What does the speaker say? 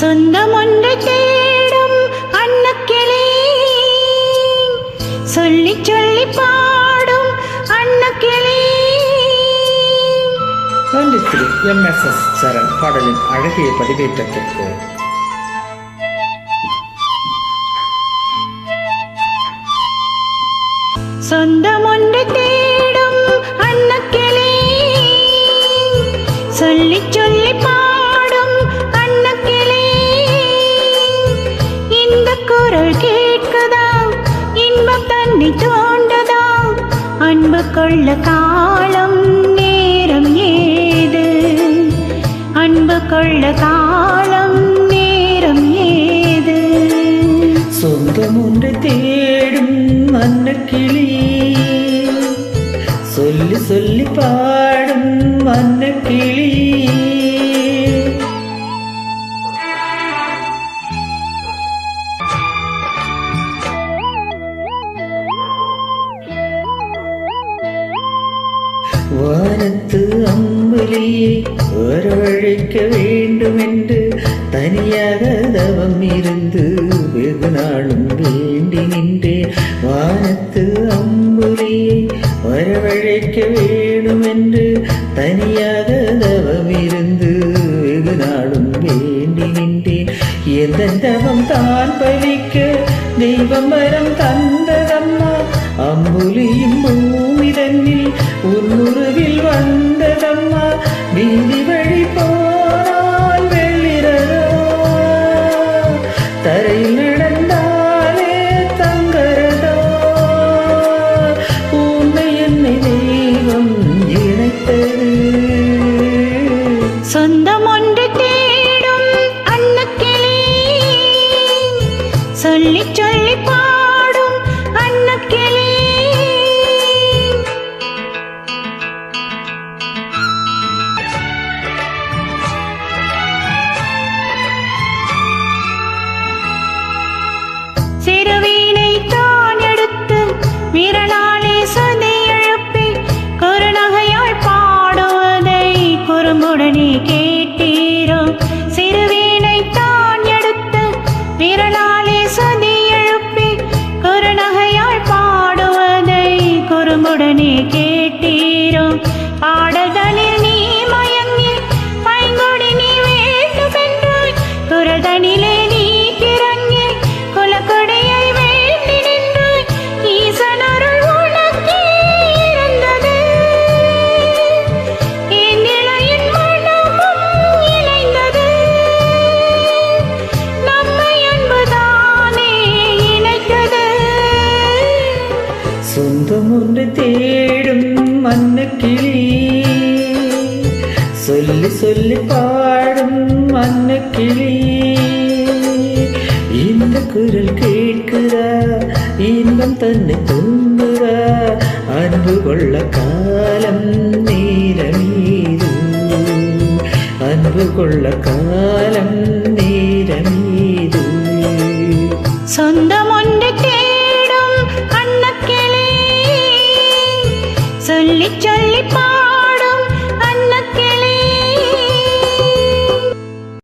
சொந்தம் ஒன்று தேடும் அன்னக்கிளி. சொல்லி சொல்லி பாடும் அன்னக்கிளி. நன்றி திரு எம் எஸ் எஸ் சரண் பாடலின் அழகிய பதிவேற்றத்திற்கு. சொந்தம் ஒன்று குரல் கேட்குதா? இன்பம் தன்னை தோண்டுதா அன்பு கொள்ள காலம் நேரம் ஏது? அன்பு கொள்ள காலம் நேரம் ஏது? சொந்தம் ஒன்று தேடும் மன்ன கிளி சொல்லி சொல்லி பாடும் மன்ன கிளி வானத்து அம்புலியை வரவழைக்க வேண்டும் என்று தனியாக தவம் இருந்து வெகு நாளும் வேண்டி நின்றேன் வானத்து அம்புலியை வரவழைக்க வேண்டும் என்று தனியாக தவம் இருந்து வெகு நாளும் வேண்டி நின்றேன் எந்த தவம் தான் பலிக்க தெய்வம் வரம் தந்ததம்மா? அம்புலியும் பூமி சொந்தம் ஒன்று சொல்லி சொல்லி பாடும் மன்னக்கிளி இந்த குரல் கேட்கிறா இன்பம் தன்னை தூங்குறா அன்பு கொள்ள காலம் நேரமீது அன்பு கொள்ள காலம்